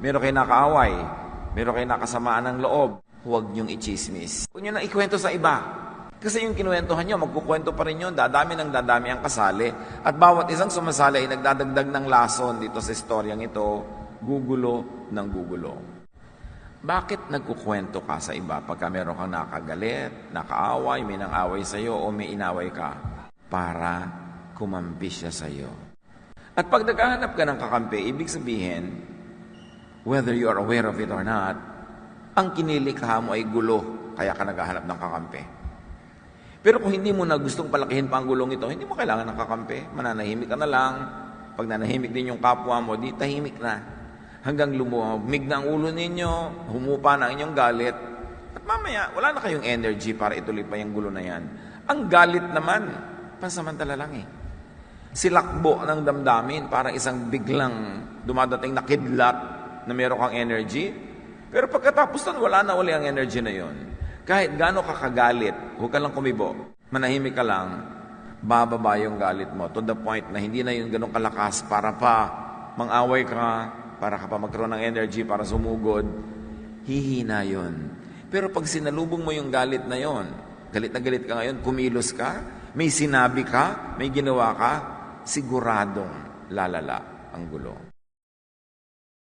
meron kayo nakaaway, meron kayo nakasamaan ng loob, huwag niyong ichismis. Huwag niyo na ikwento sa iba. Kasi yung kinuwentuhan nyo, magkukwento pa rin yun, dadami ng dadami ang kasali. At bawat isang sumasali ay nagdadagdag ng lason dito sa istoryang ito, gugulo ng gugulo. Bakit nagkukwento ka sa iba pagka meron kang nakagalit, nakaaway, may nang away sa iyo o may inaway ka? Para kumampi siya sa iyo. At pag naghahanap ka ng kakampi, ibig sabihin, whether you are aware of it or not, ang kinilikha mo ay gulo, kaya ka naghahanap ng kakampi. Pero kung hindi mo na gustong palakihin pa ang gulong ito, hindi mo kailangan ng kakampi. Mananahimik ka na lang. Pag nanahimik din yung kapwa mo, di tahimik na. Hanggang lumumig na ang ulo ninyo, humupa na ang inyong galit. At mamaya, wala na kayong energy para ituloy pa yung gulo na yan. Ang galit naman, pansamantala lang eh. Silakbo ng damdamin, parang isang biglang dumadating na kidlat na meron kang energy. Pero pagkatapos nun, wala na uli ang energy na yon. Kahit gaano ka kagalit, huwag ka lang kumibo. Manahimik ka lang, bababa yung galit mo to the point na hindi na yun ganun kalakas para pa mang-away ka, para ka pa magkaroon ng energy para sumugod. Hihina yon. Pero pag sinalubong mo yung galit na yon, galit na galit ka ngayon, kumilos ka, may sinabi ka, may ginawa ka, siguradong lalala ang gulo.